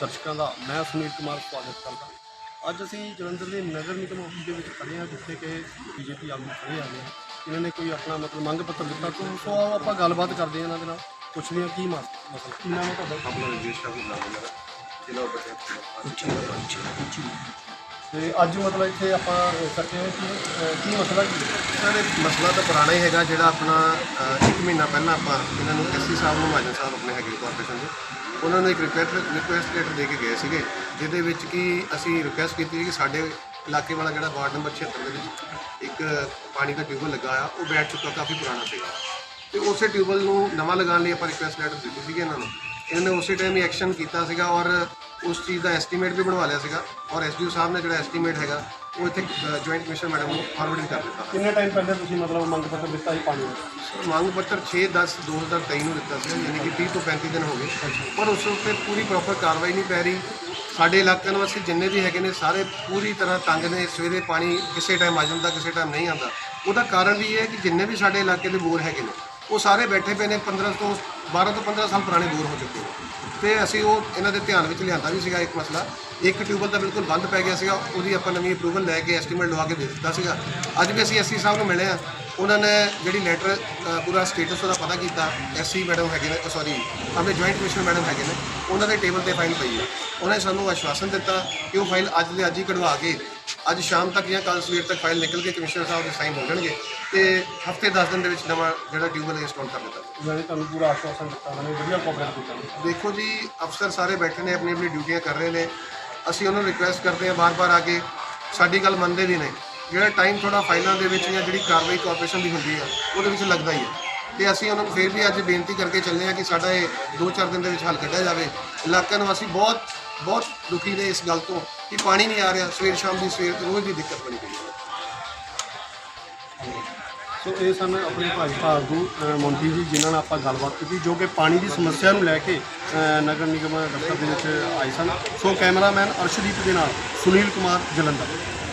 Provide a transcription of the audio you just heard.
ਦਰਸ਼ਕਾਂ ਦਾ ਮੈਂ ਸੁਨੀਲ ਕੁਮਾਰ ਸਵਾਗਤ ਕਰਦਾ। ਅੱਜ ਅਸੀਂ ਜਲੰਧਰ ਦੇ ਨਗਰ ਨਿਗਮ ਆਫਿਸ ਦੇ ਵਿੱਚ ਖੜੇ ਹਾਂ ਜਿੱਥੇ ਕਿ ਬੀਜੇਪੀ ਆਗੂ ਖੜੇ ਆ ਨੇ ਇਹਨਾਂ ਨੇ ਕੋਈ ਆਪਣਾ ਮਤਲਬ ਮੰਗ ਪੱਤਰ ਦਿੱਤਾ? ਤੋਂ ਸੋ ਆਓ ਆਪਾਂ ਗੱਲਬਾਤ ਕਰਦੇ ਹਾਂ ਇਹਨਾਂ ਦੇ ਨਾਲ। ਪੁੱਛਦੇ ਹਾਂ ਕੀ ਮਸ- ਮਸਲਾ? ਕੀ ਨਾਮ ਹੈ ਤੁਹਾਡਾ? ਆਪਣਾ ਰਜਿਸਟਰ ਵੀ ਨਾਮ ਮੇਰਾ। ਜ਼ਿਲ੍ਹਾ ਬਟਿਆ ਤੇ ਅੱਜ ਮਤਲਬ ਇੱਥੇ ਆਪਾਂ ਇਕੱਠੇ ਹੋਏ ਕਿ ਕੀ ਮਸਲਾ ਕੀ ਹੈ? ਸਰ ਮਸਲਾ ਤਾਂ ਪੁਰਾਣਾ ਹੀ ਹੈਗਾ ਜਿਹੜਾ ਆਪਣਾ ਅ, ਇੱਕ ਮਹੀਨਾ ਪਹਿਲਾਂ ਆਪਾਂ ਇਹਨਾਂ ਨੂੰ ਐਸਸੀ ਸਾਹਿਬ ਨੂੰ ਮਹਾਜਨ ਸਾਹਿਬ ਆਪਣੇ ਹੈਗੇ ਕਾਰਪੋਰੇਸ਼ਨ ਦੇ। ਉਹਨਾਂ ਨੂੰ ਇੱਕ ਰਿਕੁਐਸਟ ਰਿਕੁਐਸਟ ਲੈਟਰ ਦੇ ਕੇ ਗਏ ਸੀਗੇ, ਜਿਹਦੇ ਵਿੱਚ ਕਿ ਅਸੀਂ ਰਿਕੁਐਸਟ ਕੀਤੀ ਸੀ ਕਿ ਸਾਡੇ ਇਲਾਕੇ ਵਾਲਾ ਜਿਹੜਾ ਵਾਰਡ ਨੰਬਰ 76 ਦੇ ਵਿੱਚ ਇੱਕ ਪਾਣੀ ਦਾ ਟਿਊਬਲ ਲੱਗਾ ਆ ਉਹ ਬੈਠ ਚੁੱਕਾ, ਕਾਫੀ ਪੁਰਾਣਾ ਸੀਗਾ। ਤੇ ਉਸੇ ਟਿਊਬਲ ਨੂੰ ਨਵਾਂ ਲਗਾਉਣ ਲਈ ਆਪਾਂ ਰਿਕੁਐਸਟ ਲੈਟਰ ਦਿੱਤੀ ਸੀਗੀ ਇਹਨਾਂ ਨੂੰ। ਇਹਨਾਂ ਨੇ ਉਸੇ ਟਾਈਮ ਹੀ ਐਕਸ਼ਨ ਕੀਤਾ ਸੀਗਾ ਔਰ ਉਸ ਚੀਜ਼ ਦਾ ਐਸਟੀਮੇਟ ਵੀ ਬਣਵਾ ਲਿਆ ਸੀਗਾ ਔਰ ਐਸਡੀਓ ਸਾਹਿਬ ਨੇ ਜਿਹੜਾ ਐਸਟੀਮੇਟ ਹੈਗਾ ਉਹ ਇੱਥੇ ਜੁਆਇੰਟ ਕਮਿਸ਼ਨਰ ਮੈਡਮ ਨੂੰ ਫਾਰਵਰਡ ਕਰ ਦਿੱਤਾ। ਕਿੰਨੇ ਟਾਈਮ ਪਹਿਲੇ ਤੁਸੀਂ ਮਤਲਬ ਮੰਗ ਪੱਤਰ ਦਿੱਤਾ ਸੀ ਪਾਣੀ ਦਾ ਮੰਗ ਪੱਤਰ 6 10 2023 ਨੂੰ ਦਿੱਤਾ ਸੀ ਯਾਨੀ ਕਿ 30 ਤੋਂ 35 ਦਿਨ ਹੋ ਗਏ। ਪਰ ਉਸ ਉੱਤੇ ਪੂਰੀ ਪ੍ਰੋਪਰ ਕਾਰਵਾਈ ਨਹੀਂ ਪੈ ਰਹੀ। ਸਾਡੇ ਇਲਾਕੇ ਨਿਵਾਸੀ ਜਿੰਨੇ ਵੀ ਹੈਗੇ ਨੇ ਸਾਰੇ ਪੂਰੀ ਤਰ੍ਹਾਂ ਤੰਗ ਨੇ। ਸਵੇਰੇ ਪਾਣੀ ਕਿਸੇ ਟਾਈਮ ਆ ਜਾਂਦਾ ਕਿਸੇ ਟਾਈਮ ਨਹੀਂ ਆਉਂਦਾ। ਉਹਦਾ ਕਾਰਨ ਵੀ ਇਹ ਹੈ ਕਿ ਜਿੰਨੇ ਵੀ ਸਾਡੇ ਇਲਾਕੇ ਦੇ ਬੋਰ ਹੈਗੇ ਨੇ ਉਹ ਸਾਰੇ ਬੈਠੇ ਪਏ ਨੇ 15 ਤੋਂ 12 ਤੋਂ 15 ਸਾਲ ਪੁਰਾਣੇ ਬੋਰ ਹੋ ਚੁੱਕੇ ਨੇ। ਤੇ ਅਸੀਂ ਉਹ ਇਹਨਾਂ ਦੇ ਧਿਆਨ ਵਿੱਚ ਲਿਆਂਦਾ ਵੀ ਸੀਗਾ ਇੱਕ ਮਸਲਾ। ਇੱਕ ਟਿਊਬਲ ਦਾ ਬਿਲਕੁਲ ਬੰਦ ਪੈ ਗਿਆ ਸੀਗਾ, ਉਹਦੀ ਆਪਾਂ ਨਵੀਂ ਅਪਰੂਵਲ ਲੈ ਕੇ ਐਸਟੀਮੇਟ ਲਵਾ ਕੇ ਦੇ ਦਿੱਤਾ ਸੀਗਾ। ਅੱਜ ਵੀ ਅਸੀਂ ਐਸਸੀ ਸਾਹਿਬ ਨੂੰ ਮਿਲੇ ਆ ਉਹਨਾਂ ਨੇ ਜਿਹੜੀ ਲੈਟਰ ਪੂਰਾ ਸਟੇਟਸ ਉਹਦਾ ਪਤਾ ਕੀਤਾ। ਐਸਸੀ ਮੈਡਮ ਹੈਗੇ ਨੇ ਸੌਰੀ ਆਪਣੇ ਜੁਆਇੰਟ ਕਮਿਸ਼ਨਰ ਮੈਡਮ ਹੈਗੇ ਨੇ। ਉਹਨਾਂ ਦੇ ਟੇਬਲ ਤੇ ਫਾਈਲ ਪਈ ਹੈ। ਉਹਨਾਂ ਨੇ ਸਾਨੂੰ ਆਸ਼ਵਾਸਨ ਦਿੱਤਾ ਕਿ ਉਹ ਫਾਈਲ ਅੱਜ ਦੇ ਅੱਜ ਹੀ ਕਢਵਾ ਕੇ ਅੱਜ ਸ਼ਾਮ ਤੱਕ ਜਾਂ ਕੱਲ ਸਵੇਰ ਤੱਕ ਫਾਈਲ ਨਿਕਲ ਕੇ ਕਮਿਸ਼ਨਰ ਸਾਹਿਬ ਦੇ ਸਾਈਨ ਹੋ ਜਾਣਗੇ ਤੇ ਹਫ਼ਤੇ 10 ਦਿਨ ਦੇ ਵਿੱਚ ਨਵਾਂ ਜਿਹੜਾ ਟਿਊਬਲ ਇੰਸਟਾਲ ਕਰ ਦਿੱਤਾ। ਜਾਨੀ ਤੁਹਾਨੂੰ ਪੂਰਾ ਆਸ਼ਵਾਸਨ ਦਿੱਤਾ ਨੇ ਵਧੀਆ ਕੋਆਪਰੇਟ ਕੀਤਾ। ਦੇਖੋ ਜੀ ਅਫਸਰ ਸਾਰੇ ਬੈਠੇ ਨੇ ਆਪਣੀ ਆਪਣੀ ਡਿਊਟੀਆਂ ਕਰ ਰਹੇ ਨੇ। ਅਸੀਂ ਉਹਨਾਂ ਨੂੰ ਰਿਕੁਐਸਟ ਕਰਦੇ ਹਾਂ ਬਾਰ-ਬਾਰ ਆ ਕੇ ਸਾਡੀ ਗੱਲ ਮੰਨਦੇ ਵੀ ਨੇ। ਜਿਹੜਾ ਟਾਈਮ ਥੋੜਾ ਫਾਈਲਾਂ ਦੇ ਵਿੱਚ ਜਾਂ ਜਿਹੜੀ ਕਾਰਵਾਈ ਕਾਰਪੋਰੇਸ਼ਨ ਦੀ ਹੁੰਦੀ ਆ ਉਹਦੇ ਵਿੱਚ ਲੱਗਦਾ ਹੀ ਹੈ। ਤੇ ਅਸੀਂ ਉਹਨਾਂ ਨੂੰ ਫਿਰ ਵੀ ਅੱਜ ਬੇਨਤੀ ਕਰਕੇ ਚੱਲੇ ਆ ਕਿ ਸਾਡਾ ਇਹ 2-4 ਦਿਨ ਦੇ ਵਿੱਚ ਹੱਲ ਕੱਢਿਆ ਜਾਵੇ। ਇਲਾਕਾ ਨਿਵਾਸੀ ਬਹੁਤ ਬਹੁਤ ਦੁਖੀ ਨੇ ਇਸ ਗੱਲ ਤੋਂ ਕਿ ਪਾਣੀ ਨਹੀਂ ਆ ਰਿਹਾ ਸਵੇਰ ਸ਼ਾਮ ਦੀ ਸਵੇਰ ਰੋਜ਼ ਦੀ ਦਿੱਕਤ ਬਣੀ ਪਈ ਹੈ। ਸੋ ਇਹ ਸਨ ਆਪਣੇ ਭਾਜਪਾ ਆਗੂ ਅ, ਮੌਂਟੀ ਜੀ ਜਿਨ੍ਹਾਂ ਨਾਲ ਆਪਾਂ ਗੱਲਬਾਤ ਕੀਤੀ ਜੋ ਕਿ ਪਾਣੀ ਦੀ ਸਮੱਸਿਆ ਨੂੰ ਲੈ ਕੇ ਅ, ਨਗਰ ਨਿਗਮ ਦਫ਼ਤਰ ਦੇ ਵਿੱਚ ਆਏ ਸਨ। ਸੋ ਕੈਮਰਾਮੈਨ ਅਰਸ਼ਦੀਪ ਦੇ ਨਾਲ ਸੁਨੀਲ ਕੁਮਾਰ ਜਲੰਧਰ।